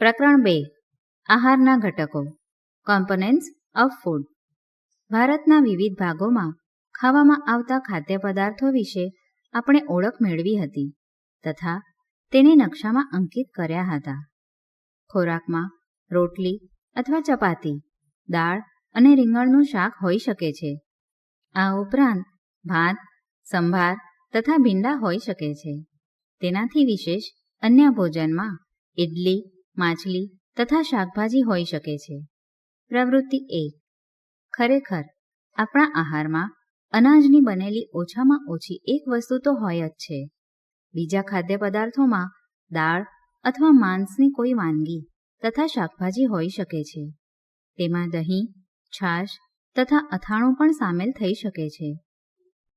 પ્રકરણ બે. આહારના ઘટકો. કોમ્પોનેન્ટ્સ ઓફ ફૂડ ભારતના વિવિધ ભાગોમાં ખાવામાં આવતા ખાદ્ય પદાર્થો વિશે આપણે ઓળખ મેળવી હતી તથા તેને નકશામાં અંકિત કર્યા હતા. ખોરાકમાં રોટલી અથવા ચપાતી, દાળ અને રીંગણનું શાક હોઈ શકે છે. આ ઉપરાંત ભાત, સંભાર તથા ભીંડા હોઈ શકે છે. તેનાથી વિશેષ અન્ય ભોજનમાં ઇડલી માછલી તથા શાકભાજી હોઈ શકે છે. પ્રવૃત્તિ એક. ખરેખર, આપણા આહારમાં અનાજની બનેલી ઓછામાં ઓછી એક વસ્તુ તો હોય જ છે. બીજા ખાદ્ય પદાર્થોમાં દાળ અથવા માંસની કોઈ વાનગી તથા શાકભાજી હોઈ શકે છે. તેમાં દહીં, છાશ તથા અથાણું પણ સામેલ થઈ શકે છે.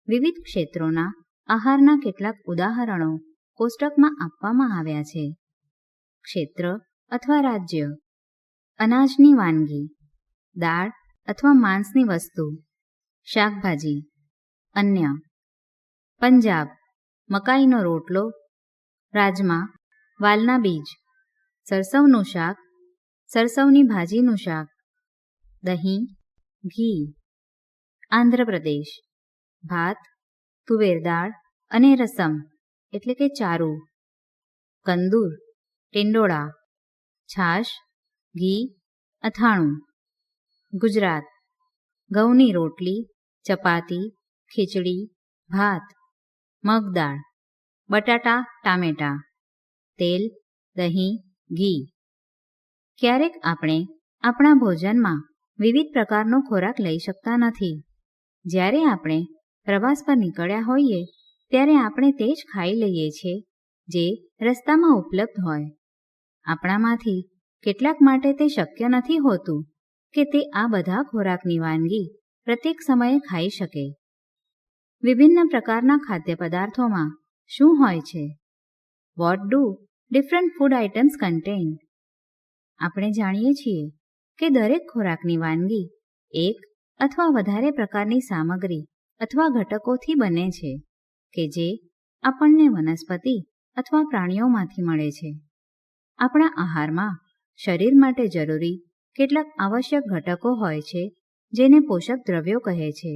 વિવિધ ક્ષેત્રોના આહારના કેટલાક ઉદાહરણો કોષ્ટકમાં આપવામાં આવ્યા છે. ક્ષેત્ર અથવા રાજ્ય. અનાજની વાનગી. દાળ અથવા માંસની વસ્તુ. શાકભાજી. અન્ય. પંજાબ. મકાઈનો રોટલો. રાજમા. વાલના બીજ. સરસવનું શાક. સરસવની ભાજીનું શાક. દહીં. ઘી. આંધ્રપ્રદેશ. ભાત. તુવેર દાળ અને રસમ. એટલે કે ચારું. કંદૂર. ટિંડોળા. છાશ, ઘી, અથાણું. ગુજરાત. ઘઉંની રોટલી, ચપાતી, ખીચડી, ભાત મગદાળ બટાટા, ટામેટાં, તેલ, દહીં, ઘી. ક્યારેક આપણે આપણા ભોજનમાં વિવિધ પ્રકારનો ખોરાક લઈ શકતા નથી. જ્યારે આપણે પ્રવાસ પર નીકળ્યા હોઈએ, ત્યારે આપણે તે જ ખાઈ લઈએ છીએ, જે રસ્તામાં ઉપલબ્ધ હોય. આપણામાંથી કેટલાક માટે તે શક્ય નથી હોતું કે તે આ બધા ખોરાકની વાનગી પ્રત્યેક સમયે ખાઈ શકે. વિભિન્ન પ્રકારના ખાદ્ય પદાર્થોમાં શું હોય છે? What do different food items contain આપણે જાણીએ છીએ કે દરેક ખોરાકની વાનગી એક અથવા વધારે પ્રકારની સામગ્રી અથવા ઘટકોથી બને છે કે જે આપણને વનસ્પતિ અથવા પ્રાણીઓમાંથી મળે છે. આપણા આહારમાં શરીર માટે જરૂરી કેટલાક આવશ્યક ઘટકો હોય છે, જેને પોષક દ્રવ્યો કહે છે.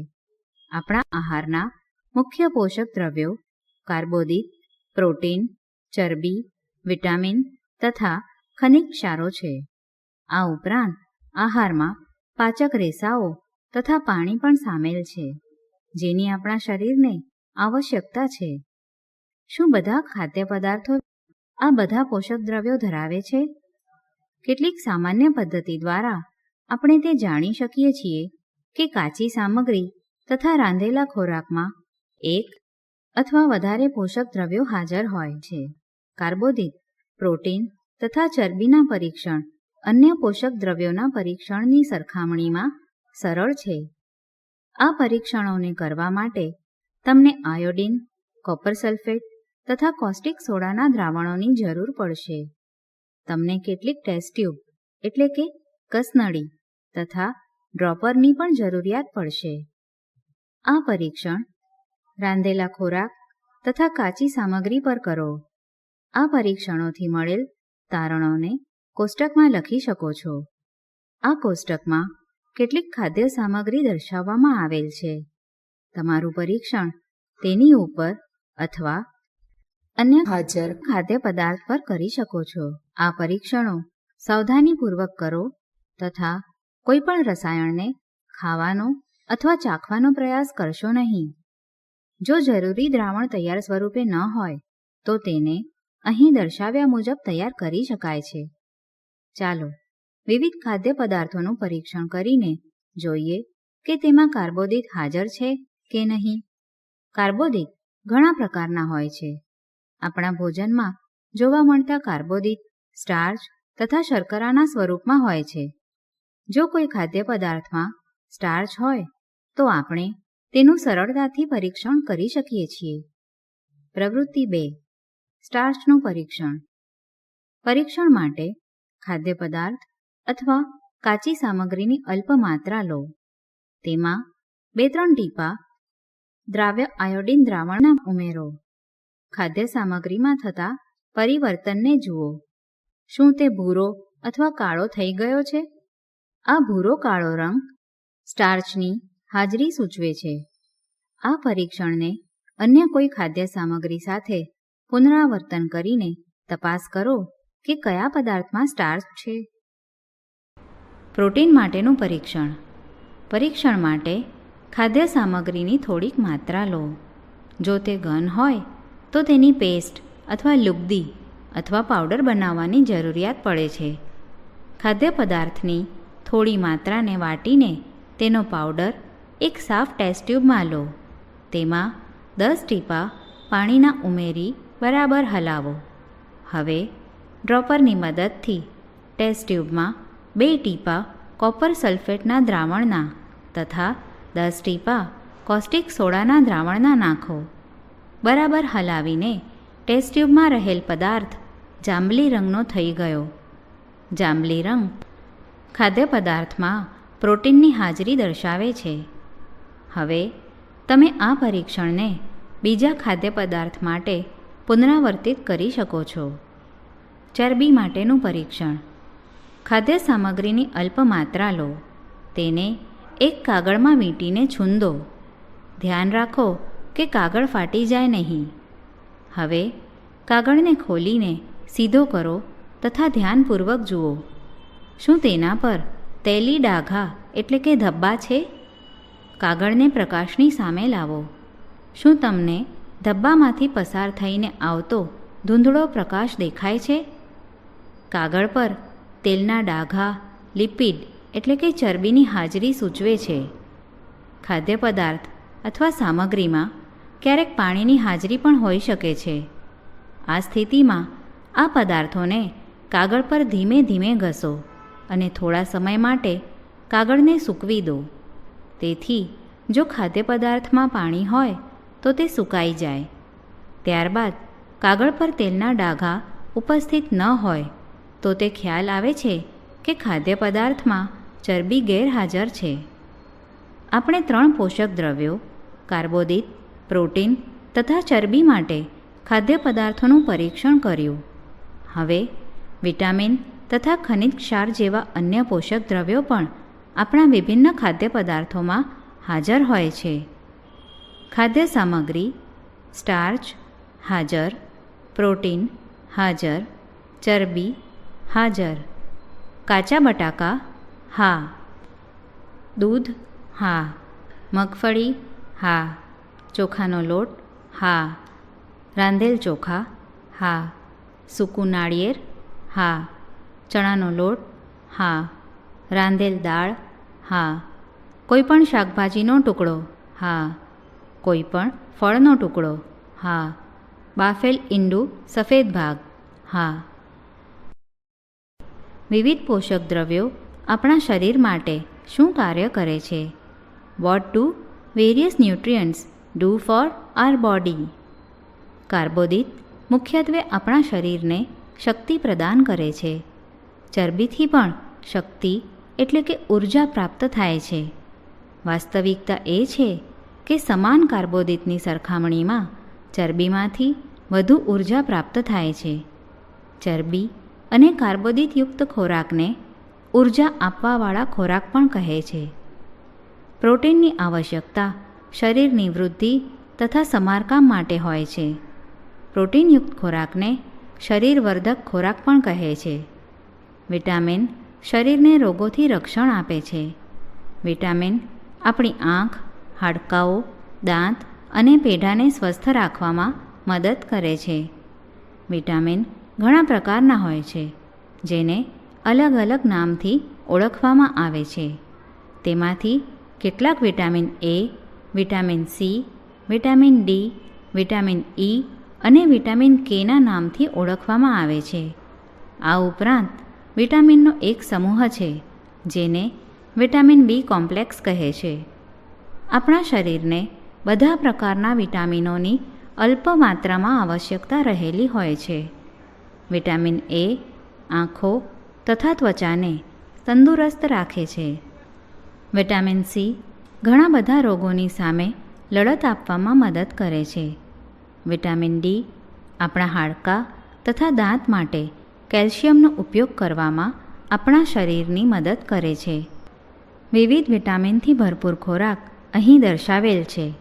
આપણા આહારના મુખ્ય પોષક દ્રવ્યો કાર્બોદિત, પ્રોટીન, ચરબી, વિટામિન તથા ખનિજ ક્ષારો છે. આ ઉપરાંત આહારમાં પાચક રેસાઓ તથા પાણી પણ સામેલ છે, જેની આપણા શરીરને આવશ્યકતા છે. શું બધા ખાદ્ય પદાર્થો આ બધા પોષક દ્રવ્યો ધરાવે છે? કેટલીક સામાન્ય પદ્ધતિ દ્વારા આપણે તે જાણી શકીએ છીએ કે કાચી સામગ્રી તથા રાંધેલા ખોરાકમાં એક અથવા વધારે પોષક દ્રવ્યો હાજર હોય છે. કાર્બોદિત, પ્રોટીન તથા ચરબીના પરીક્ષણ અન્ય પોષક દ્રવ્યોના પરીક્ષણની સરખામણીમાં સરળ છે. આ પરીક્ષણોને કરવા માટે તમને આયોડિન, કોપર સલ્ફેટ તથા કોસ્ટિક સોડાના દ્રાવણોની જરૂર પડશે. તમને કેટલીક ટેસ્ટ ટ્યુબ, એટલે કે કસનળી, તથા ડ્રોપરની પણ જરૂરિયાત પડશે. આ પરીક્ષણ, રાંધેલા ખોરાક તથા કાચી સામગ્રી પર કરો. આ પરીક્ષણોથી મળેલ તારણોને કોષ્ટકમાં લખી શકો છો. આ કોષ્ટકમાં કેટલીક ખાદ્ય સામગ્રી દર્શાવવામાં આવેલ છે. તમારું પરીક્ષણ તેની ઉપર અથવા અન્ય હાજર ખાદ્ય પદાર્થ પર કરી શકો છો. આ પરીક્ષણો સાવધાનીપૂર્વક કરો તથા કોઈપણ રસાયણને ખાવાનો અથવા ચાખવાનો પ્રયાસ કરશો નહીં. જો જરૂરી દ્રાવણ તૈયાર સ્વરૂપે ન હોય, તો તેને અહીં દર્શાવ્યા મુજબ તૈયાર કરી શકાય છે. ચાલો વિવિધ ખાદ્ય પદાર્થોનું પરીક્ષણ કરીને જોઈએ કે તેમાં કાર્બોદિત હાજર છે કે નહીં. કાર્બોદિત ઘણા પ્રકારના હોય છે. આપણા ભોજનમાં જોવા મળતા કાર્બોદિત, સ્ટાર્ચ તથા શર્કરાના સ્વરૂપમાં હોય છે. જો કોઈ ખાદ્ય પદાર્થમાં સ્ટાર્ચ હોય, તો આપણે તેનું સરળતાથી પરીક્ષણ કરી શકીએ છીએ. પ્રવૃત્તિ બે. સ્ટાર્ચનું પરીક્ષણ. પરીક્ષણ માટે ખાદ્ય પદાર્થ અથવા કાચી સામગ્રીની અલ્પ માત્રા લો. તેમાં બે ત્રણ ટીપા દ્રાવ્ય આયોડિન દ્રાવણના ઉમેરો. ખાદ્ય સામગ્રીમાં થતા પરિવર્તનને જુઓ. શું તે ભૂરો અથવા કાળો થઈ ગયો છે? આ ભૂરો કાળો રંગ સ્ટાર્ચની હાજરી સૂચવે છે. આ પરીક્ષણને અન્ય કોઈ ખાદ્ય સામગ્રી સાથે પુનરાવર્તન કરીને તપાસ કરો કે કયા પદાર્થમાં સ્ટાર્ચ છે. પ્રોટીન માટેનું પરીક્ષણ. પરીક્ષણ માટે ખાદ્ય સામગ્રીની થોડીક માત્રા લો. જો તે ઘન હોય તો તેની પેસ્ટ અથવા લુગદી અથવા પાવડર બનાવવાની જરૂરિયાત પડે છે. ખાદ્ય પદાર્થની થોડી માત્રાને વાટીને તેનો પાવડર એક સાફ ટેસ્ટ ટ્યુબમાં લો. તેમાં દસ ટીપા પાણીના ઉમેરી બરાબર હલાવો. હવે ડ્રોપરની મદદથી ટેસ્ટ ટ્યુબમાં બે ટીપા કોપર સલ્ફેટના દ્રાવણના તથા દસ ટીપા કોસ્ટિક સોડાના દ્રાવણના નાખો. બરાબર હલાવીને ટેસ્ટ ટ્યુબમાં રહેલ પદાર્થ જાંબલી રંગનો થઈ ગયો. જાંબલી રંગ ખાદ્ય પદાર્થમાં પ્રોટીનની હાજરી દર્શાવે છે. હવે તમે આ પરીક્ષણને બીજા ખાદ્ય પદાર્થ માટે પુનરાવર્તિત કરી શકો છો. ચરબી માટેનું પરીક્ષણ. ખાદ્ય સામગ્રીની અલ્પ માત્રા લો. તેને એક કાગળમાં વીંટીને છૂંદો. ધ્યાન રાખો કે કાગળ ફાટી જાય નહીં. હવે કાગળને ખોલીને સીધો કરો તથા ધ્યાનપૂર્વક જુઓ. શું તેના પર તેલી ડાઘા એટલે કે ધબ્બા છે? કાગળને પ્રકાશની સામે લાવો. શું તમને ધબ્બામાંથી પસાર થઈને આવતો ધૂંધળો પ્રકાશ દેખાય છે? કાગળ પર તેલના ડાઘા, લિપિડ એટલે કે ચરબીની હાજરી સૂચવે છે. ખાદ્ય પદાર્થ અથવા સામગ્રીમાં ક્યારેક પાણીની હાજરી પણ હોઈ શકે છે. આ સ્થિતિમાં આ પદાર્થોને કાગળ પર ધીમે ધીમે ઘસો અને થોડા સમય માટે કાગળને સૂકવી દો. તેથી, જો ખાદ્ય પદાર્થમાં પાણી હોય, તો તે સુકાઈ જાય. ત્યારબાદ, કાગળ પર તેલના ડાઘા ઉપસ્થિત ન હોય, તો તે ખ્યાલ આવે છે કે ખાદ્ય પદાર્થમાં ચરબી ગેરહાજર છે. આપણે ત્રણ પોષક દ્રવ્યો, કાર્બોદિત પ્રોટીન તથા ચરબી માટે ખાદ્ય પદાર્થોનું પરીક્ષણ કર્યું. હવે, વિટામિન તથા ખનિજ ક્ષાર જેવા અન્ય પોષક દ્રવ્યો પણ આપણા વિભિન્ન ખાદ્ય પદાર્થોમાં હાજર હોય છે. ખાદ્ય સામગ્રી, સ્ટાર્ચ, હાજર, પ્રોટીન, હાજર, ચરબી, હાજર, કાચા બટાકા, હા, દૂધ, હા, મગફળી, હા ચોખાનો લોટ, હા. રાંધેલ ચોખા, હા. સૂકું નાળિયેર, હા. ચણાનો લોટ, હા. રાંધેલ દાળ, હા. કોઈપણ શાકભાજીનો ટુકડો, હા. કોઈપણ ફળનો ટુકડો, હા. બાફેલ ઈંડું, સફેદ ભાગ, હા. વિવિધ પોષક દ્રવ્યો આપણા શરીર માટે શું કાર્ય કરે છે? What do various nutrients do for our body. કાર્બોદિત મુખ્યત્વે આપણા શરીરને શક્તિ પ્રદાન કરે છે. ચરબીથી પણ શક્તિ એટલે કે ઊર્જા પ્રાપ્ત થાય છે. વાસ્તવિકતા એ છે કે સમાન કાર્બોદિતની સરખામણીમાં ચરબીમાંથી વધુ ઊર્જા પ્રાપ્ત થાય છે. ચરબી અને કાર્બોદિતયુક્ત ખોરાકને ઊર્જા આપવાવાળા ખોરાક પણ કહે છે. પ્રોટીનની આવશ્યકતા શરીરની વૃદ્ધિ તથા સમારકામ માટે હોય છે. પ્રોટીનયુક્ત ખોરાકને શરીરવર્ધક ખોરાક પણ કહે છે. વિટામિન શરીરને રોગોથી રક્ષણ આપે છે. વિટામિન આપણી આંખ, હાડકાઓ, દાંત અને પેઢાને સ્વસ્થ રાખવામાં મદદ કરે છે. વિટામિન ઘણા પ્રકારના હોય છે, જેને અલગ અલગ નામથી ઓળખવામાં આવે છે. તેમાંથી કેટલાક vitamin A vitamin C, vitamin D, vitamin E અને વિટામિન કેના નામથી ઓળખવામાં આવે છે. આ ઉપરાંત, વિટામિનનો એક સમૂહ છે, જેને વિટામિન બી કોમ્પ્લેક્સ કહે છે. આપણા શરીરને બધા પ્રકારના વિટામિનોની અલ્પ માત્રામાં આવશ્યકતા રહેલી હોય છે. વિટામિન એ આંખો તથા ત્વચાને તંદુરસ્ત રાખે છે. વિટામિન સી ઘણા બધા રોગોની સામે લડત આપવામાં મદદ કરે છે. વિટામિન ડી, આપણા હાડકાં તથા દાંત માટે કેલ્શિયમનો ઉપયોગ કરવામાં આપણા શરીરની મદદ કરે છે. વિવિધ વિટામિનથી ભરપૂર ખોરાક અહીં દર્શાવેલ છે.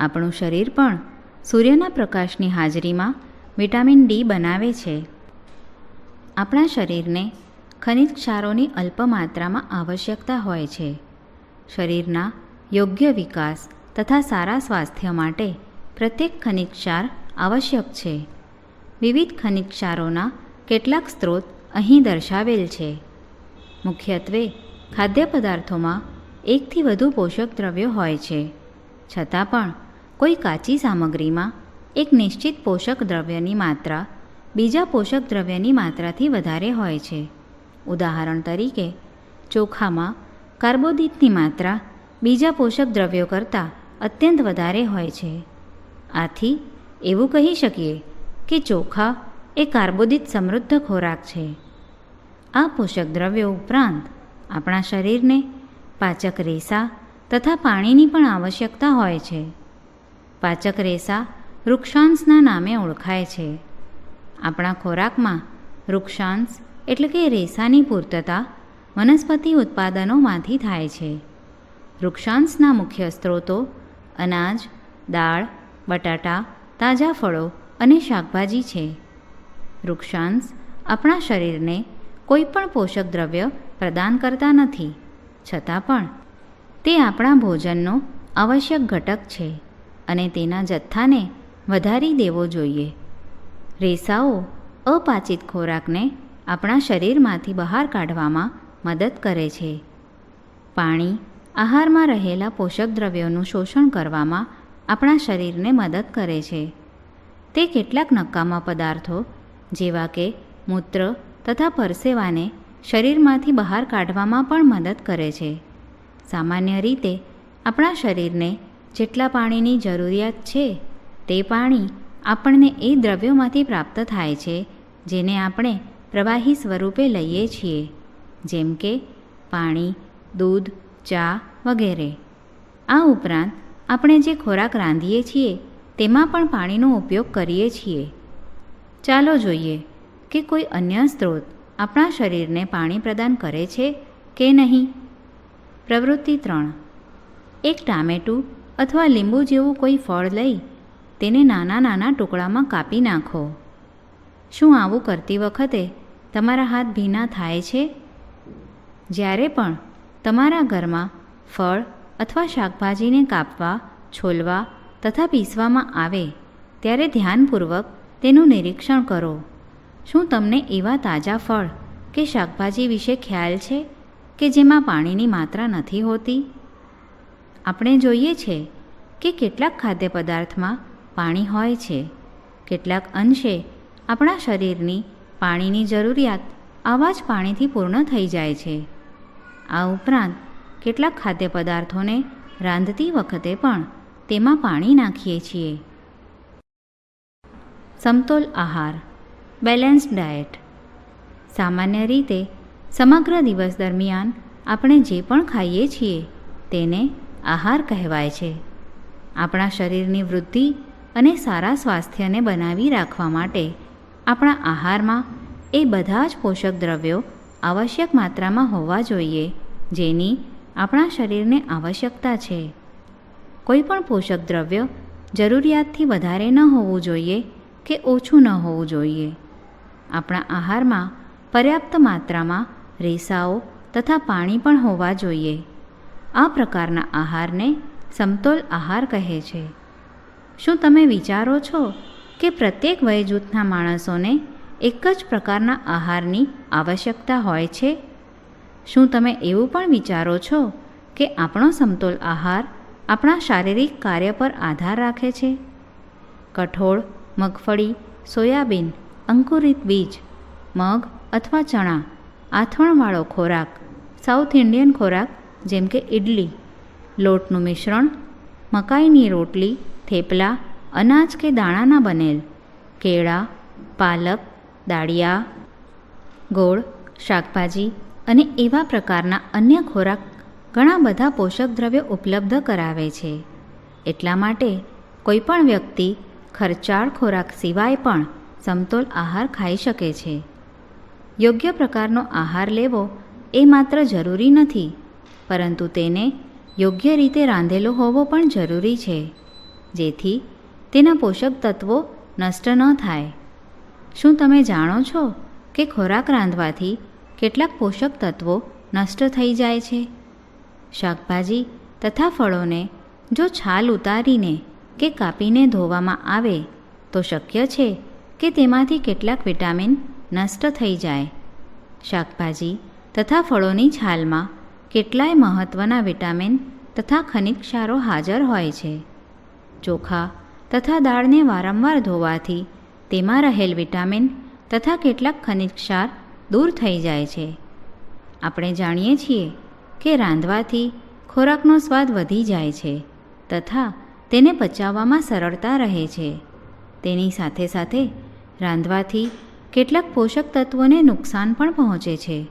આપણું શરીર પણ સૂર્યના પ્રકાશની હાજરીમાં વિટામિન ડી બનાવે છે. આપણા શરીરને ખનિજ ક્ષારોની અલ્પ માત્રામાં આવશ્યકતા હોય છે. શરીરના યોગ્ય વિકાસ તથા સારા સ્વાસ્થ્ય માટે પ્રત્યેક ખનિજ ક્ષાર આવશ્યક છે. વિવિધ ખનિજ ક્ષારોના કેટલાક સ્ત્રોત અહીં દર્શાવેલ છે. મુખ્યત્વે, ખાદ્ય પદાર્થોમાં એકથી વધુ પોષક દ્રવ્યો હોય છે. છતાં પણ, કોઈ કાચી સામગ્રીમાં એક નિશ્ચિત પોષક દ્રવ્યની માત્રા બીજા પોષક દ્રવ્યની માત્રાથી વધારે હોય છે. ઉદાહરણ તરીકે, ચોખામાં કાર્બોદિતની માત્રા બીજા પોષક દ્રવ્યો કરતાં અત્યંત વધારે હોય છે. આથી એવું કહી શકીએ કે ચોખા એ કાર્બોદિત સમૃદ્ધ ખોરાક છે. આ પોષક દ્રવ્યો ઉપરાંત આપણા શરીરને પાચક રેસા તથા પાણીની પણ આવશ્યકતા હોય છે. પાચક રેસા વૃક્ષાંશના નામે ઓળખાય છે. આપણા ખોરાકમાં વૃક્ષાંશ એટલે કે રેસાની પૂર્તતા વનસ્પતિ ઉત્પાદનોમાંથી થાય છે. વૃક્ષાંશના મુખ્ય સ્ત્રોતો અનાજ, દાળ, બટાટા, તાજા ફળો અને શાકભાજી છે. વૃક્ષાંશ આપણા શરીરને કોઈ પણ પોષક દ્રવ્ય પ્રદાન કરતા નથી. છતાં પણ, તે આપણા ભોજનનો આવશ્યક ઘટક છે અને તેના જથ્થાને વધારી દેવો જોઈએ. રેસાઓ અપાચિત ખોરાકને આપણા શરીરમાંથી બહાર કાઢવામાં મદદ કરે છે. પાણી, આહારમાં રહેલા પોષક દ્રવ્યોનું શોષણ કરવામાં આપણા શરીરને મદદ કરે છે. તે કેટલાક નકામા પદાર્થો, જેવા કે મૂત્ર તથા પરસેવાને શરીરમાંથી બહાર કાઢવામાં પણ મદદ કરે છે. સામાન્ય રીતે, આપણા શરીરને જેટલા પાણીની જરૂરિયાત છે, તે પાણી આપણને એ દ્રવ્યોમાંથી પ્રાપ્ત થાય છે, જેને આપણે પ્રવાહી સ્વરૂપે લઈએ છીએ. જેમ કે પાણી, દૂધ, ચા વગેરે. આ ઉપરાંત, આપણે જે ખોરાક રાંધીએ છીએ, તેમાં પણ પાણીનો ઉપયોગ કરીએ છીએ. ચાલો જોઈએ કે કોઈ અન્ય સ્ત્રોત આપણા શરીરને પાણી પ્રદાન કરે છે કે નહીં. પ્રવૃત્તિ ત્રણ. એક ટામેટું અથવા લીંબુ જેવું કોઈ ફળ લઈ, તેને નાના નાના ટુકડામાં કાપી નાખો. શું આવું કરતી વખતે તમારા હાથ ભીના થાય છે? જ્યારે પણ તમારા ઘરમાં ફળ અથવા શાકભાજીને કાપવા, છોલવા તથા પીસવામાં આવે, ત્યારે ધ્યાનપૂર્વક તેનું નિરીક્ષણ કરો. શું તમને એવા તાજા ફળ કે શાકભાજી વિશે ખ્યાલ છે કે જેમાં પાણીની માત્રા નથી હોતી? આપણે જોઈએ છે કે કેટલાક ખાદ્ય પદાર્થમાં પાણી હોય છે. કેટલાક અંશે આપણા શરીરની પાણીની જરૂરિયાત આવા જ પાણીથી પૂર્ણ થઈ જાય છે. આ ઉપરાંત કેટલાક ખાદ્ય પદાર્થોને રાંધતી વખતે પણ તેમાં પાણી નાખીએ છીએ. સમતોલ આહાર. Balanced diet. સામાન્ય રીતે સમગ્ર દિવસ દરમિયાન આપણે જે પણ ખાઈએ છીએ તેને આહાર કહેવાય છે. આપણા શરીરની વૃદ્ધિ અને સારા સ્વાસ્થ્યને બનાવી રાખવા માટે આપણા આહારમાં એ બધા જ પોષક દ્રવ્યો આવશ્યક માત્રામાં હોવા જોઈએ, જેની આપણા શરીરને આવશ્યકતા છે. કોઈ પણ પોષક દ્રવ્ય જરૂરિયાતથી વધારે ન હોવું જોઈએ કે ઓછું ન હોવું જોઈએ. આપણા આહારમાં પર્યાપ્ત માત્રામાં રેસાઓ તથા પાણી પણ હોવા જોઈએ. આ પ્રકારના આહારને સમતોલ આહાર કહે છે. શું તમે વિચારો છો કે પ્રત્યેક વય જૂથના માણસોને એક જ પ્રકારના આહારની આવશ્યકતા હોય છે? શું તમે એવું પણ વિચારો છો કે આપણો સમતોલ આહાર આપણા શારીરિક કાર્ય પર આધાર રાખે છે? કઠોળ, મગફળી, સોયાબીન, અંકુરિત બીજ, મગ અથવા ચણા આથવણવાળો ખોરાક, સાઉથ ઇન્ડિયન ખોરાક જેમ કે ઇડલી લોટનું મિશ્રણ, મકાઈની રોટલી, થેપલા, અનાજ કે દાણાના બનેલ, કેળા, પાલક દાળિયા, ગોળ, શાકભાજી અને એવા પ્રકારના અન્ય ખોરાક ઘણા બધા પોષક દ્રવ્યો ઉપલબ્ધ કરાવે છે. એટલા માટે કોઈપણ વ્યક્તિ ખર્ચાળ ખોરાક સિવાય પણ સમતોલ આહાર ખાઈ શકે છે. યોગ્ય પ્રકારનો આહાર લેવો એ માત્ર જરૂરી નથી, પરંતુ તેને યોગ્ય રીતે રાંધેલો હોવો પણ જરૂરી છે, જેથી તેના પોષક તત્વો નષ્ટ ન થાય. શું તમે જાણો છો કે ખોરાક રાંધવાથી કેટલાક પોષક તત્વો નષ્ટ થઈ જાય છે? શાકભાજી તથા ફળોને જો છાલ ઉતારીને કે કાપીને ધોવામાં આવે, તો શક્ય છે કે તેમાંથી કેટલાક વિટામિન નષ્ટ થઈ જાય. શાકભાજી તથા ફળોની છાલમાં કેટલાય મહત્ત્વના વિટામિન તથા ખનિજ ક્ષારો હાજર હોય છે. ચોખા તથા દાળને વારંવાર ધોવાથી તેમાં રહેલ વિટામિન તથા કેટલાક ખનિજ ક્ષાર દૂર થઈ જાય છે. આપણે જાણીએ છીએ કે રાંધવાથી ખોરાકનો સ્વાદ વધી જાય છે તથા તેને પચાવવામાં સરળતા રહે છે. તેની સાથે સાથે રાંધવાથી કેટલાક પોષક તત્વોને નુકસાન પણ પહોંચે છે.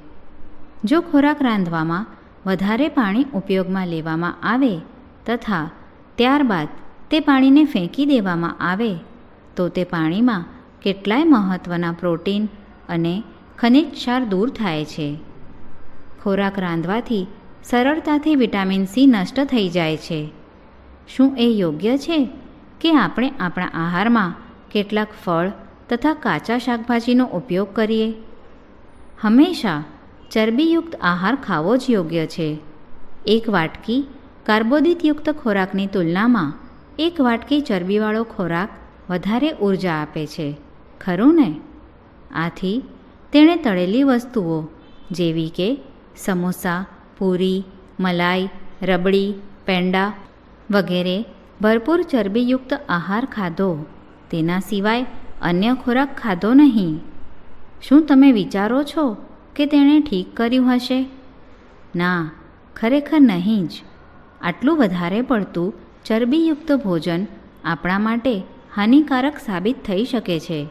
જો ખોરાક રાંધવામાં વધારે પાણી ઉપયોગમાં લેવામાં આવે તથા ત્યારબાદ તે પાણીને ફેંકી દેવામાં આવે તો તે પાણીમાં કેટલાય મહત્ત્વના પ્રોટીન અને ખનિજ ક્ષાર દૂર થાય છે. ખોરાક રાંધવાથી સરળતાથી વિટામિન સી નષ્ટ થઈ જાય છે. શું એ યોગ્ય છે કે આપણે આપણા આહારમાં કેટલાક ફળ તથા કાચા શાકભાજીનો ઉપયોગ કરીએ? હંમેશા ચરબીયુક્ત આહાર ખાવો જ યોગ્ય છે. એક વાટકી કાર્બોદિતયુક્ત ખોરાકની તુલનામાં એક વાટકી ચરબીવાળો ખોરાક વધારે ઊર્જા આપે છે. ખરું ને? આથી તેણે તળેલી વસ્તુઓ જેવી કે સમોસા, પૂરી, મલાઈ, રબડી, પેંડા વગેરે ભરપૂર ચરબીયુક્ત આહાર ખાધો. તેના સિવાય અન્ય ખોરાક ખાધો નહીં. શું તમે વિચારો છો કે તેણે ઠીક કર્યું હશે? ના, ખરેખર નહીં જ. આટલું વધારે પડતું ચરબીયુક્ત ભોજન આપણા માટે હાનિકારક સાબિત થઈ શકે છે.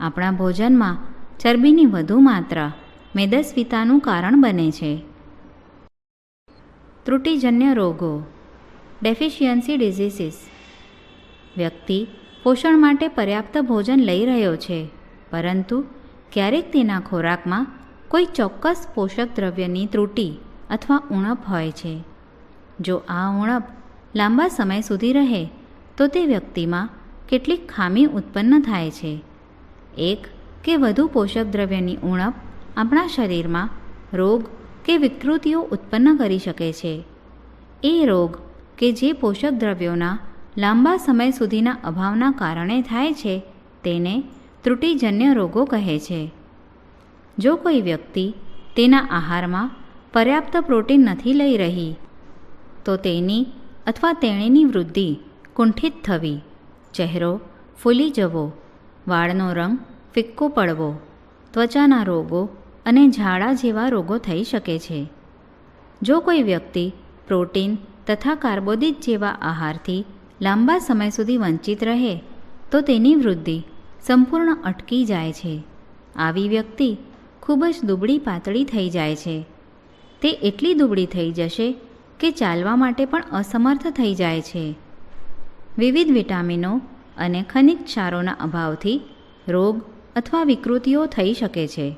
આપણા ભોજનમાં ચરબીની વધુ માત્રા મેદસ્વીતાનું કારણ બને છે. ત્રુટિજન્ય રોગો, ડેફિશિયન્સી ડિઝીસીસ. વ્યક્તિ પોષણ માટે પર્યાપ્ત ભોજન લઈ રહ્યો છે, પરંતુ ક્યારેક તેના ખોરાકમાં કોઈ ચોક્કસ પોષક દ્રવ્યની ત્રુટિ અથવા ઉણપ હોય છે. જો આ ઉણપ લાંબા સમય સુધી રહે, તો તે વ્યક્તિમાં કેટલીક ખામી ઉત્પન્ન થાય છે. એક કે વધુ પોષક દ્રવ્યની ઉણપ આપણા શરીરમાં રોગ કે વિકૃતિઓ ઉત્પન્ન કરી શકે છે. એ રોગ કે જે પોષક દ્રવ્યોના લાંબા સમય સુધીના અભાવના કારણે થાય છે તેને ત્રુટિજન્ય રોગો કહે છે. જો કોઈ વ્યક્તિ તેના આહારમાં પર્યાપ્ત પ્રોટીન નથી લઈ રહી, તો તેની અથવા તેણીની વૃદ્ધિ કુંઠિત થવી, ચહેરો ફૂલી જવો વાળનો રંગ ફિક્કો પડવો, ત્વચાના રોગો અને ઝાડા જેવા રોગો થઈ શકે છે. જો કોઈ વ્યક્તિ પ્રોટીન તથા કાર્બોદિત જેવા આહારથી લાંબા સમય સુધી વંચિત રહે, તો તેની વૃદ્ધિ સંપૂર્ણ અટકી જાય છે. આવી વ્યક્તિ ખૂબ જ દુબળી પાતળી થઈ જાય છે. તે એટલી દુબળી થઈ જશે કે ચાલવા માટે પણ અસમર્થ થઈ જાય છે. વિવિધ વિટામિનો અને ખનિજ ક્ષારોના અભાવથી રોગ અથવા વિકૃતિઓ થઈ શકે છે.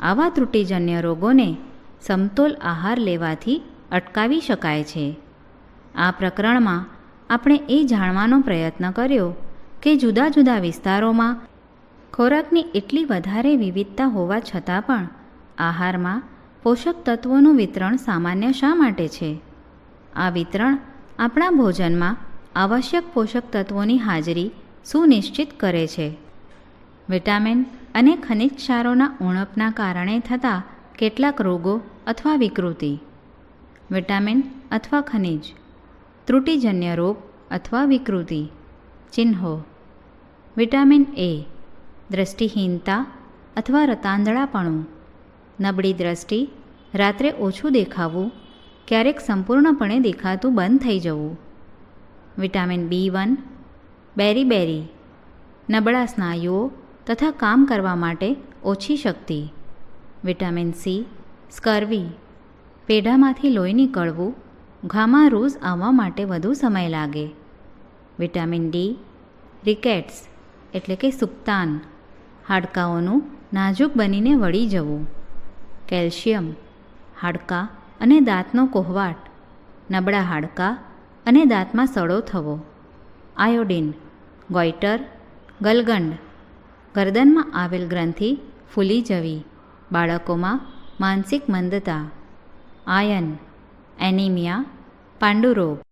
આવા ત્રુટિજન્ય રોગોને સમતોલ આહાર લેવાથી અટકાવી શકાય છે. આ પ્રકરણમાં આપણે એ જાણવાનો પ્રયત્ન કર્યો કે જુદા જુદા વિસ્તારોમાં ખોરાકની એટલી વધારે વિવિધતા હોવા છતાં પણ આહારમાં પોષક તત્વોનું વિતરણ સામાન્ય શા માટે છે? આ વિતરણ આપણા ભોજનમાં આવશ્યક પોષક તત્વોની હાજરી સુનિશ્ચિત કરે છે. વિટામિન અને ખનિજ ક્ષારોના ઉણપના કારણે થતા કેટલાક રોગો અથવા વિકૃતિ. વિટામિન અથવા ખનિજ. ત્રુટિજન્ય રોગ અથવા વિકૃતિ. ચિહ્નો. Vitamin A. દ્રષ્ટિહીનતા અથવા રતાંદળાપણું નબળી દ્રષ્ટિ, રાત્રે ઓછું દેખાવું, ક્યારેક સંપૂર્ણપણે દેખાતું બંધ થઈ જવું. વિટામિન બી વન, બેરી બેરી નબળા સ્નાયુઓ તથા કામ કરવા માટે ઓછી શક્તિ. વિટામિન સી, સ્કર્વી, પેઢામાંથી લોહી નીકળવું ઘામાં રૂઝ આવવા માટે વધુ સમય લાગે. વિટામિન ડી, રિકેટ્સ, એટલે કે સુક્તાન, હાડકાઓનું નાજુક બનીને વળી જવું. કેલ્શિયમ, હાડકાં અને દાંતનો કોહવાટ, નબળા હાડકાં અને દાંતમાં સડો થવો. Iodine goitre ગલગંડ. ગરદનમાં આવેલ ગ્રંથિ ફૂલી જવી. બાળકોમાં માનસિક મંદતા. Ion, anaemia, પાંડુરોગ.